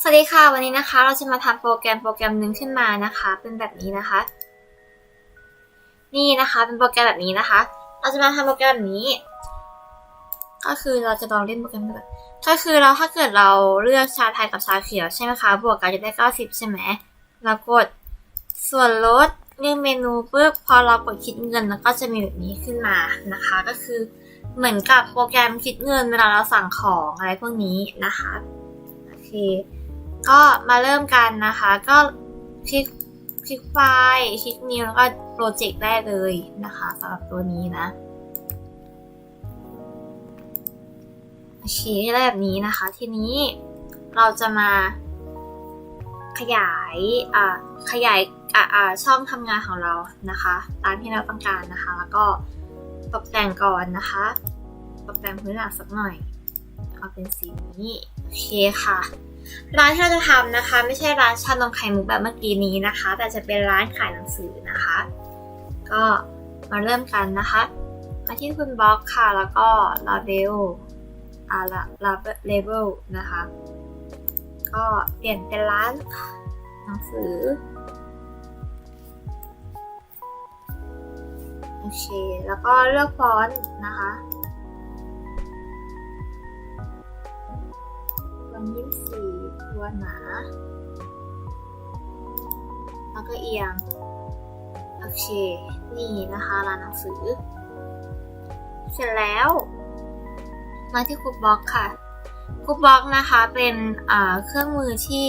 สวัสดีค่ะ วันนี้นะคะเราจะมาทำโปรแกรมโปรแกรมหนึ่งขึ้นมานะคะ เป็นแบบนี้นะคะ นี่นะคะเป็นโปรแกรมแบบนี้นะคะ เราจะมาทำโปรแกรมแบบนี้ ก็คือเราจะลองเล่นโปรแกรมแบบก็คือเราถ้าเกิดเราเลือกชาไทยกับชาเขียวใช่ไหมคะบวกกันจะได้ 90 ใช่ไหมเรากดส่วนลดเลือกเมนูปุ๊บพอเรากดคิดเงินแล้วก็จะมีแบบนี้ขึ้นมานะคะ ก็คือเหมือนกับโปรแกรมคิดเงินเวลาเราสั่งของอะไรพวกนี้นะคะโอเค ก็มาเริ่มกันนะคะ ก็คลิกคลิกไฟล์คลิกนิวแล้วก็โปรเจกต์ได้เลยนะคะสำหรับตัวนี้นะโอเคได้แบบนี้นะคะ ทีนี้เราจะมาขยายอ่าขยายอ่าอ่าช่องทำงานของเรานะคะ ตามที่เราต้องการนะคะ แล้วก็ตกแต่งก่อนนะคะ ตกแต่งพื้นหลังสักหน่อย เอาเป็นสีนี้ โอเคค่ะ ร้านที่เราจะทำนะคะ ไม่ใช่ร้านชานมไข่มุกแบบเมื่อกี้นี้นะคะ แต่จะเป็นร้านขายหนังสือนะคะ ก็มาเริ่มกันนะคะมาที่คุณบล็อกค่ะแล้วก็ลาเบลอ่าลาเลเบลนะคะ ก็เปลี่ยนเป็นร้านหนังสือโอเค แล้วก็เลือกฟอนต์นะคะวันยี่สี่ ตัวหนา แล้วก็เอียง โอเค นี่นะคะร้านหนังสือ เสร็จแล้ว มาที่คูบ็อกค่ะคูบ็อกนะคะเป็นเครื่องมือที่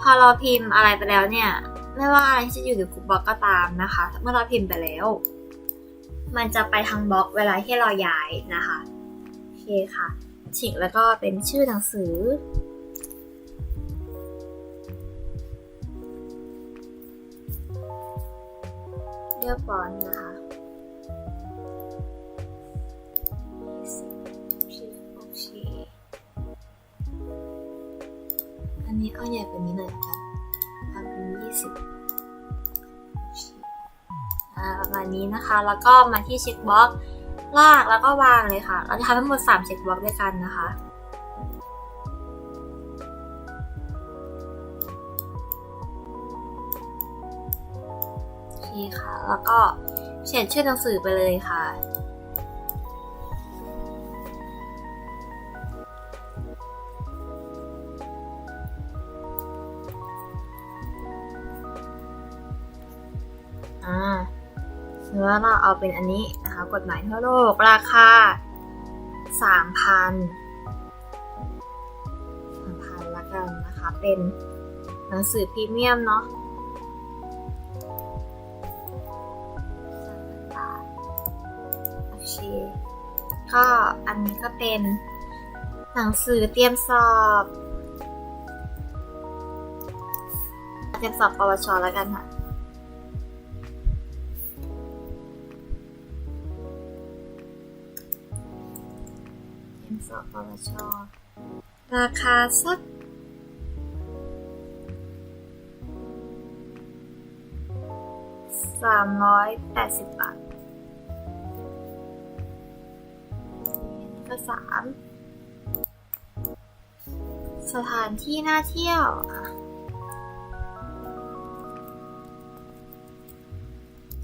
พอเราพิมพ์อะไรไปแล้วเนี่ย ไม่ว่าอะไรที่จะอยู่ในคูบ็อกก็ตามนะคะ เมื่อเราพิมพ์ไปแล้ว มันจะไปทางบล็อกเวลาที่เราย้ายนะคะ โอเคค่ะฉีกแล้วก็เป็นชื่อหนังสือ เลือกฟอนต์นะคะโอเคอันนี้เอาใหญ่กว่านี้หน่อยค่ะเอาเป็นยี่สิบอ่าประมาณนี้นะคะ แล้วก็มาที่เช็คบล็อกลากแล้วก็วางเลยค่ะ เราจะทำทั้งหมด3เช็คบล็อกด้วยกันนะคะ คค่ะ แล้วก็เขียนชื่อหนังสือไปเลยค่ะ อ่าสมมติว่าเราเอาเป็นอันนี้นะคะ กฎหมายทั่วโลก ราคาสามพันสามพันละกันนะคะ เป็นหนังสือพรีเมียมเนาะ ก็อันนี้ก็เป็น หนังสือเตรียมสอบเตรียมสอบปวชแล้วกันค่ะเตรียมสอบปวชราคาสักสามร้อยแปดสิบบาท ก็สาสถานที่น่าเที่ยว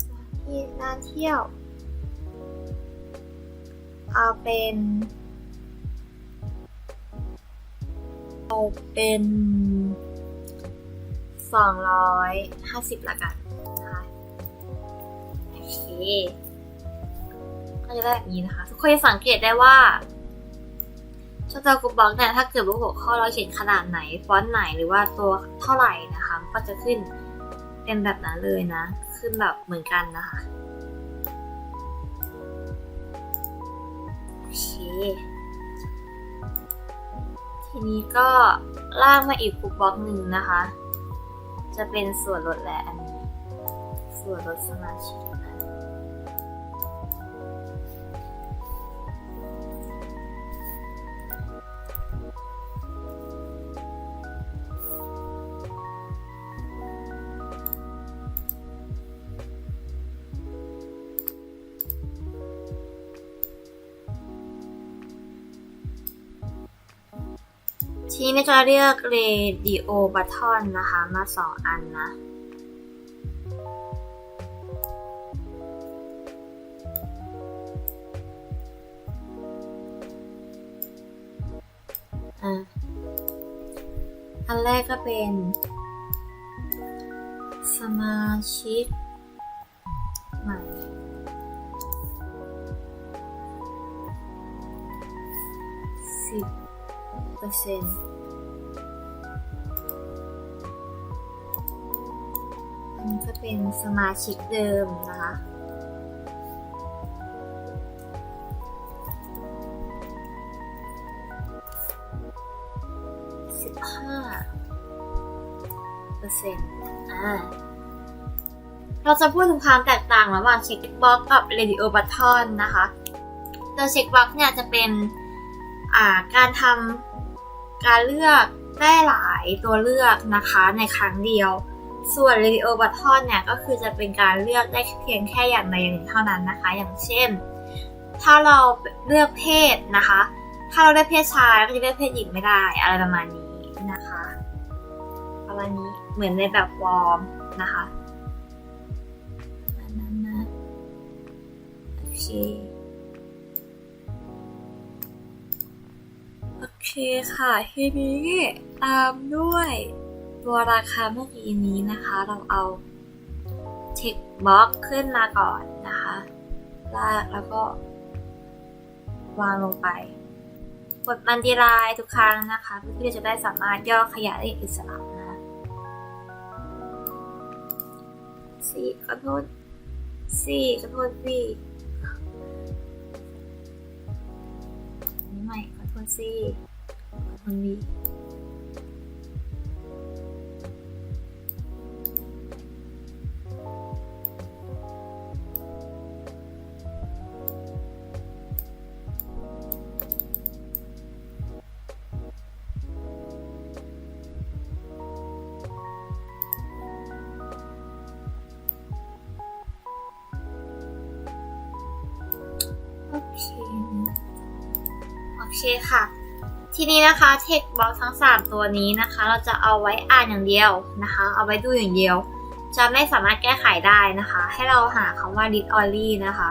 สถานที่น่าเที่ยว เอาเป็นเอาเป็นสองร้อยห้าสิบละกันนะคะโอเค ก็จะได้แบบนี้นะคะ ทุกคนจะสังเกตได้ว่าชาตากรุ๊ปบล็อกเนี่ยถ้าเกิดว่าหัวข้อเราเขียนขนาดไหน ฟอนต์ไหนหรือว่าตัวเท่าไหร่นะคะ ก็จะขึ้นเป็นแบบนั้นเลยนะ ขึ้นแบบเหมือนกันนะคะโอเคทีนี้ก็ลากมาอีกกรุ๊ปบล็อกหนึ่งนะคะ จะเป็นส่วนลดและอันนี้ส่วนลดสมาชิก ทีนี้จะเรียก radio button นะคะ มาสองอันนะ อันแรกก็เป็น สมาชิก อันนี้ก็เป็นสมาชิกเดิมนะคะสิบห้าเปอร์เซ็นต์อ่าเราจะพูดถึงความแตกต่างระหว่างเช็คบ็อกกับ radio button นนะคะโดยเช็คบ็อกเนี่ยจะเป็นอ่าการทำ การเลือกได้หลายตัวเลือกนะคะในครั้งเดียว ส่วน radio button เนี่ยก็คือจะเป็นการเลือกได้เพียงแค่อย่างใดอย่างหนึ่งเท่านั้นนะคะ อย่างเช่น ถ้าเราเลือกเพศนะคะ ถ้าเราเลือกเพศชายก็จะเลือกเพศหญิงไม่ได้อะไรประมาณนี้นะคะประมาณนี้เหมือนในแบบวอร์มนะคะอันนั้นนะโอเค เคค่ะ ทีนี้ตามด้วยตัวราคาเมื่อกี้นี้นะคะ เราเอาเช็คบ็อกขึ้นมาก่อนนะคะ ลากแล้วก็ วางลงไป กดมันดีไลน์ทุกครั้งนะคะ เพื่อที่จะได้สามารถย่อขยายได้อิสระนะสี่ขอโทษสี่ขอโทษสี่ นี้ใหม่ขอโทษสี่ขอโทษวี โอเคค่ะ ทีนี้นะคะเทคบล็อกทั้ง 3 ตัวนี้นะคะ เราจะเอาไว้อ่านอย่างเดียวนะคะ เอาไว้ดูอย่างเดียว จะไม่สามารถแก้ไขได้นะคะ ให้เราหาคำว่า read only นะคะ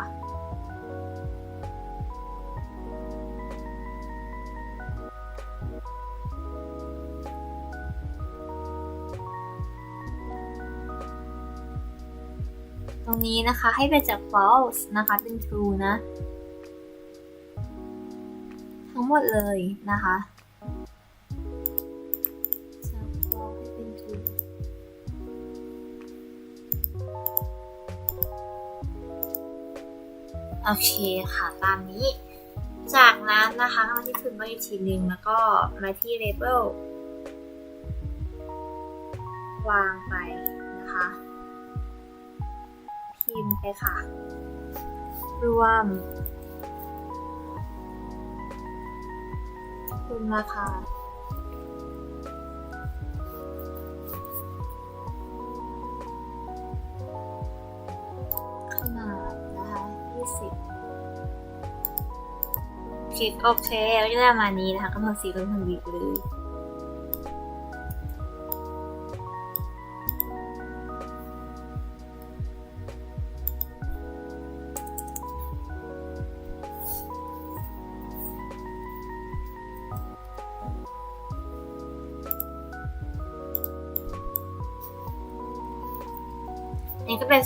ตรงนี้นะคะให้ไปจาก false นะคะ เป็น true นะ ทั้งหมดเลยนะคะจาก false ให้เป็น true โอเคค่ะ ตามนี้ จากนั้นนะคะมาที่ทุนไว้อีกทีหนึ่งแล้วก็มาที่ label วางไปนะคะ พิมพ์ไปค่ะ รวม คุณราคา ขนาดนะคะ20คลิกโอเค ก็ได้ประมาณนี้นะคะ ก็ทำสีก็ทำบีเลย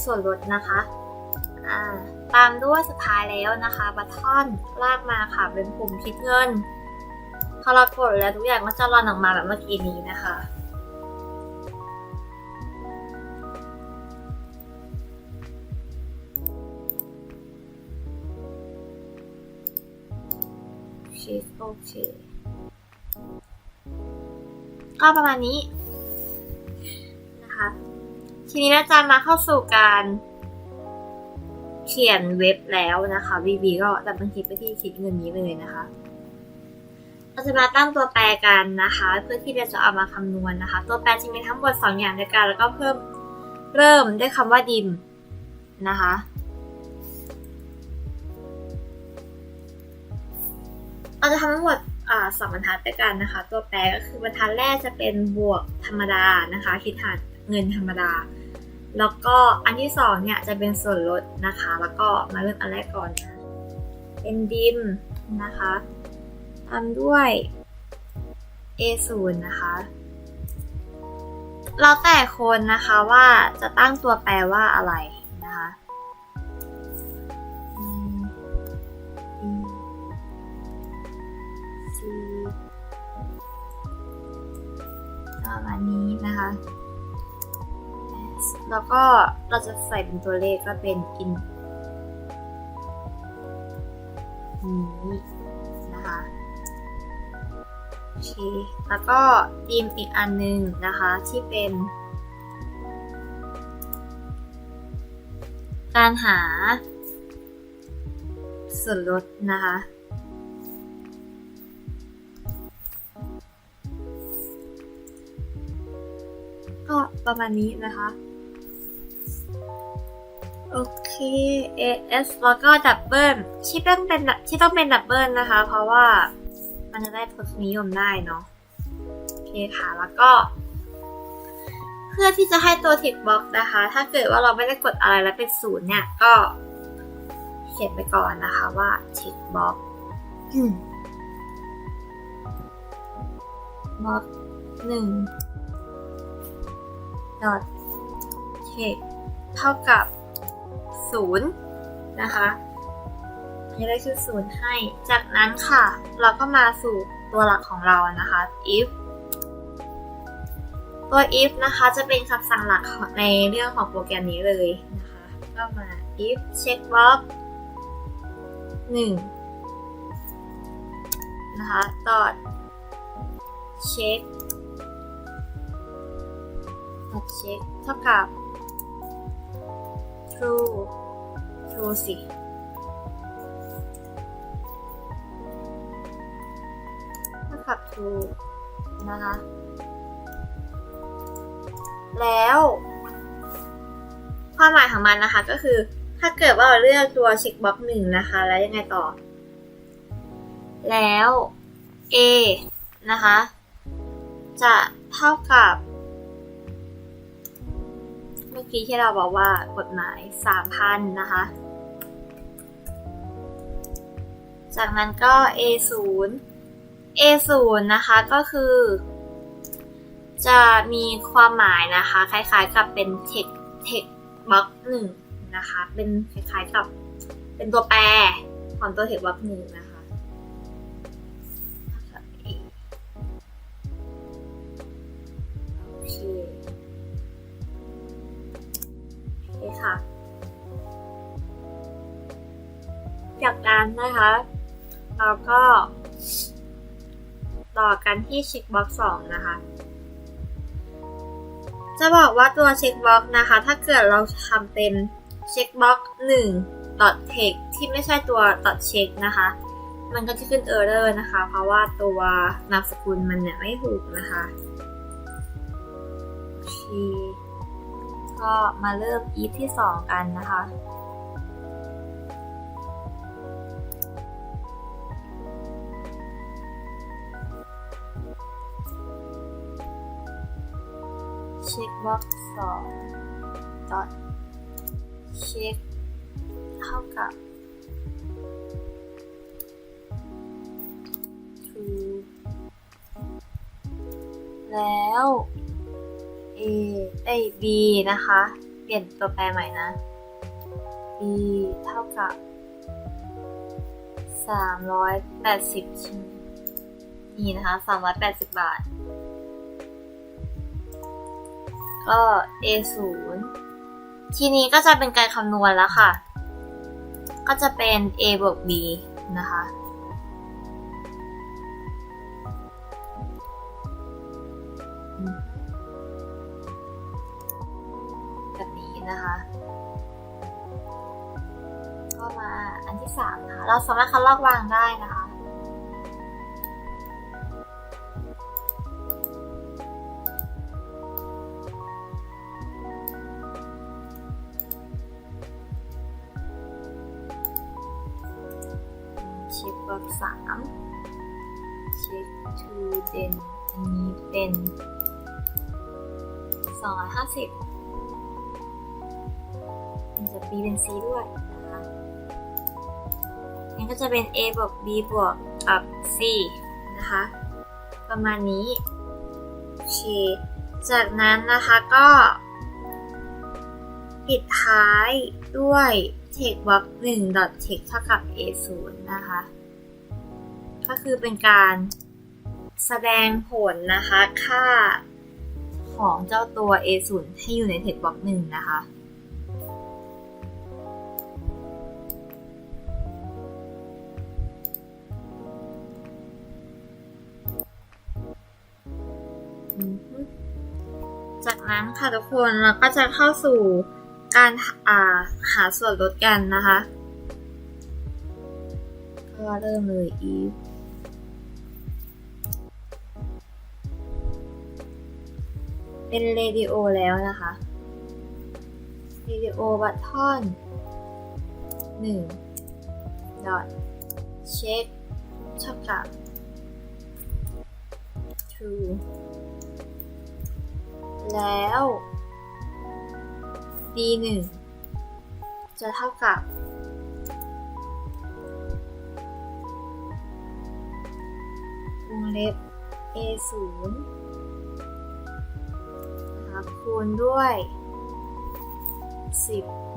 ส่วนลดนะคะตามด้วยสุดท้ายแล้วนะคะบัตทอนลากมาค่ะเป็นปุ่มคิดเงินพอเรากดแล้วทุกอย่างก็จะรันออกมาแบบเมื่อกี้นี้นะคะคลิกโอเคก็ประมาณนี้นะคะ ทีนี้อาจารย์มาเข้าสู่การเขียนเว็บแล้วนะคะวีบีก็ดับเบิลคลิกไปที่คลิกเงินนี้เลยนะคะ เราจะมาตั้งตัวแปรกันนะคะ เพื่อที่เราจะเอามาคำนวณนะคะ ตัวแปรจะมีทั้งหมด2อย่างด้วยกันแล้วก็เพิ่มเริ่มด้วยคำว่าดิมนะคะเราจะทำทั้งหมดสองบรรทัดด้วยกันนะคะ ตัวแปรก็คือบรรทัดแรกจะเป็นบวกธรรมดานะคะ คิดหารเงินธรรมดา แล้วก็อันที่สองเนี่ยจะเป็นส่วนลดนะคะ แล้วก็มาเริ่มอันแรกก่อนนะเป็นดิมนะคะตามด้วย A0 นะคะ แล้วแต่คนนะคะว่าจะตั้งตัวแปรว่าอะไรนะคะประมาณนี้นะคะ แล้วก็เราจะใส่เป็นตัวเลขก็เป็น in นี้นะคะโอเคแล้วก็ดีมอีกอันหนึงนะคะที่เป็น การหา ส่วนลดนะคะก็ประมาณนี้นะคะ โอเค AS แล้วก็ดับเบิลที่ต้องเป็นที่ต้องเป็นดับเบิลนะคะ เพราะว่ามันจะได้ทศนิยมได้เนาะโอเคค่ะแล้วก็ เพื่อที่จะให้ตัว tick box นะคะ ถ้าเกิดว่าเราไม่ได้กดอะไรแล้วเป็นศูนย์เนี่ยก็เขียนไปก่อนนะคะว่า tick box อืม box หนึ่ง dot tick เท่ เท่ากับศูนะคะจะได้ชื่อศูนย์ให้ จากนั้นค่ะ เราก็มาสู่ตัวหลักของเรานะคะ if ตัว if นะคะจะเป็นคำสั่งหลักในเรื่องของโปรแกรมนี้เลยนะคะ ก็มา if checkbox หนึ่งนะคะ dot check dot check เท่ากับ true true สิเท่ากับ true นะคะ แล้ว ความหมายของมันนะคะก็คือถ้าเกิดว่าเราเลือกตัวเช็คบ็อกหนึ่งนะคะ แล้วยังไงต่อ แล้ว A นะคะ จะเท่ากับ เมื่อกี้ที่เราบอกว่ากฎหมาย 3,000 นะคะ จากนั้นก็ A0 A0 นะคะก็คือ จะมีความหมายนะคะ คล้ายๆกับเป็น text text box หนึ่งนะคะ เป็นคล้ายๆกับเป็นตัวแปรของตัว text box หนึ่งนะคะ นั้นนะคะ เราก็ต่อกันที่เช็คบ็อกซ์สองนะคะ จะบอกว่าตัวเช็คบ็อกซ์นะคะ ถ้าเกิดเราทำเป็นเช็คบ็อกซ์หนึ่ง dot text ที่ไม่ใช่ตัว dot check นะคะ มันก็จะขึ้น error นะคะ เพราะว่าตัวนามสกุลมันเนี่ยไม่ถูกนะคะโอเคก็มาเริ่ม if ที่ 2 กันนะคะ เช็คบ็อกสอง dot check เท่ากับ true แล้ว a เอ้ย b นะคะ เปลี่ยนตัวแปรใหม่นะ b เท่ากับ 380ชิ้นนี่นะคะ 380 บาท ก็ a 0ทีนี้ก็จะเป็นการคำนวณแล้วค่ะ ก็จะเป็น a บวก b นะคะ แบบนี้นะคะ ก็มาอันที่สามนะคะ เราสามารถคัดลอกวางได้นะคะ ช็คเบอร์สามเช็ student อันนี้เป็น 250มันจะ B เป็น C ด้วยนะคะงั้นก็จะเป็น A บวก B บวกกับ C นะคะ ประมาณนี้โอเคจากนั้นนะคะก็ ปิดท้ายด้วย text box 1 dot text เท่ากับ a 0นะคะ ก็คือเป็นการแสดงผลนะคะ ค่าของเจ้าตัว a 0ให้อยู่ใน text box 1 นะคะจากนั้นค่ะทุกคนเราก็จะเข้าสู่ การาหาส่วนลดกันนะคะ ก็เริ่มเลยอีฟเป็นเรดิโอแล้วนะคะเรดิโอบัตทอนหนึ่งดอทเช็คเท่ากับ true แล้ว d 1 จะเท่ากับ วงเล็บ a 0 นะคะคูณด้วย 10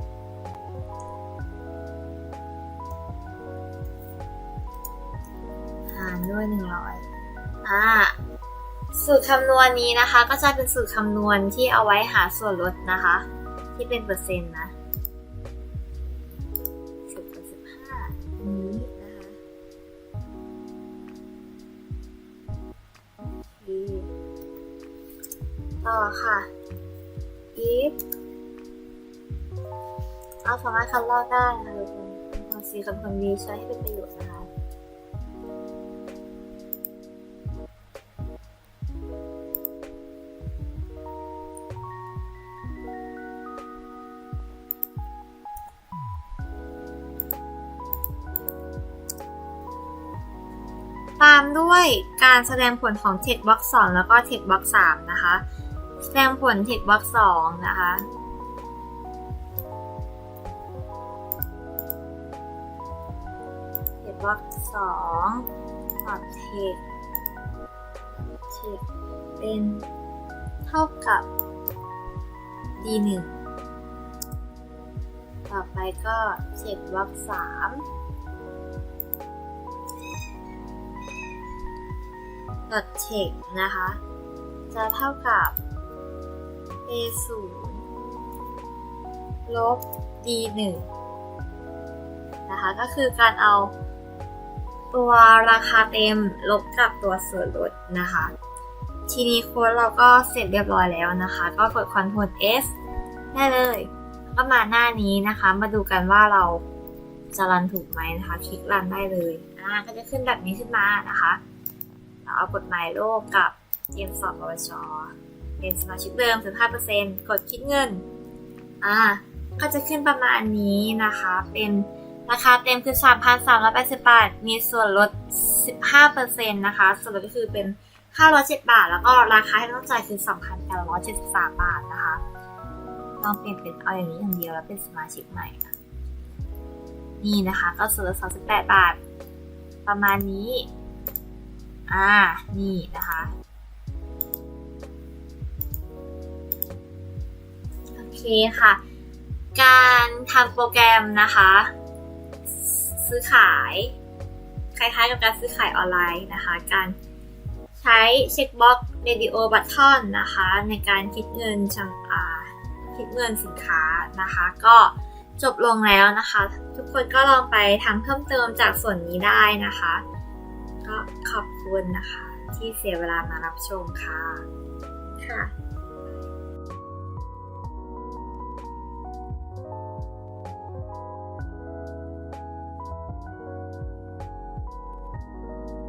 หารด้วย100อ่า สูตรคำนวณนี้นะคะ ก็จะเป็นสูตรคำนวณที่เอาไว้หาส่วนลดนะคะ ที่เป็นเปอร์เซ็นต์นะสิบกับสิบห้านนี้นะคะต่อค่ะ if เอาสามารถคัดลอกได้นะคะทุกคนเป็นความซีคำนวณดีใช้ให้เป็นประโยชน์นะคะามด้วยการแสดงผลของ t e บล็อกสองแล้วก็ t e บล็อกสามนะคะ แสดงผล t e บล็อกสองนะคะเทบล็อกสองบอดเทคเทคเป็นเท่ากับ d1 ต่อไปก็เทบล็อกสาม text นะคะ จะเท่ากับ a 0ลบ d 1นะคะ ก็คือการเอาตัวราคาเต็มลบกับตัวส่วนลดนะคะ ทีนี้โค้ดเราก็เสร็จเรียบร้อยแล้วนะคะ ก็กด Ctrl S ได้เลย ก็มาหน้านี้นะคะ มาดูกันว่าเราจะรันถูกไหมนะคะ คลิกรันได้เลย อ่า ก็จะขึ้นแบบนี้ขึ้นมานะคะ เราเอากฎหมายโลกกับเตรียมสอบปวชเป็นสมาชิกเดิม 15%กดคิดเงิน อ่า ก็จะขึ้นประมาณนี้นะคะ เป็นราคาเต็มคือ 3,380 บาท มีส่วนลด 15%นะคะ ส่วนลดก็คือเป็น 507 บาท แล้วก็ราคาที่ต้องจ่ายคือ 2,873 บาทนะคะลองเปลี่ยนเป็นเอาอย่างนี้อย่างเดียวแล้วเป็นสมาชิกใหม่นะนี่นะคะ ก็ส่วนลด 38 บาท ประมาณนี้ อ่า นี่นะคะ โอเคค่ะ การทำโปรแกรมนะคะ ซื้อขาย คล้ายๆกับการซื้อขายออนไลน์นะคะ การใช้เช็คบ็อกซ์เรดิโอบัตทอนนะคะ ในการคิดเงินชังอาคิดเงินสินค้านะคะ ก็จบลงแล้วนะคะ ทุกคนก็ลองไปทำเพิ่มเติมจากส่วนนี้ได้นะคะ ก็ขอบคุณนะคะ ที่เสียเวลามารับชมค่ะ ค่ะ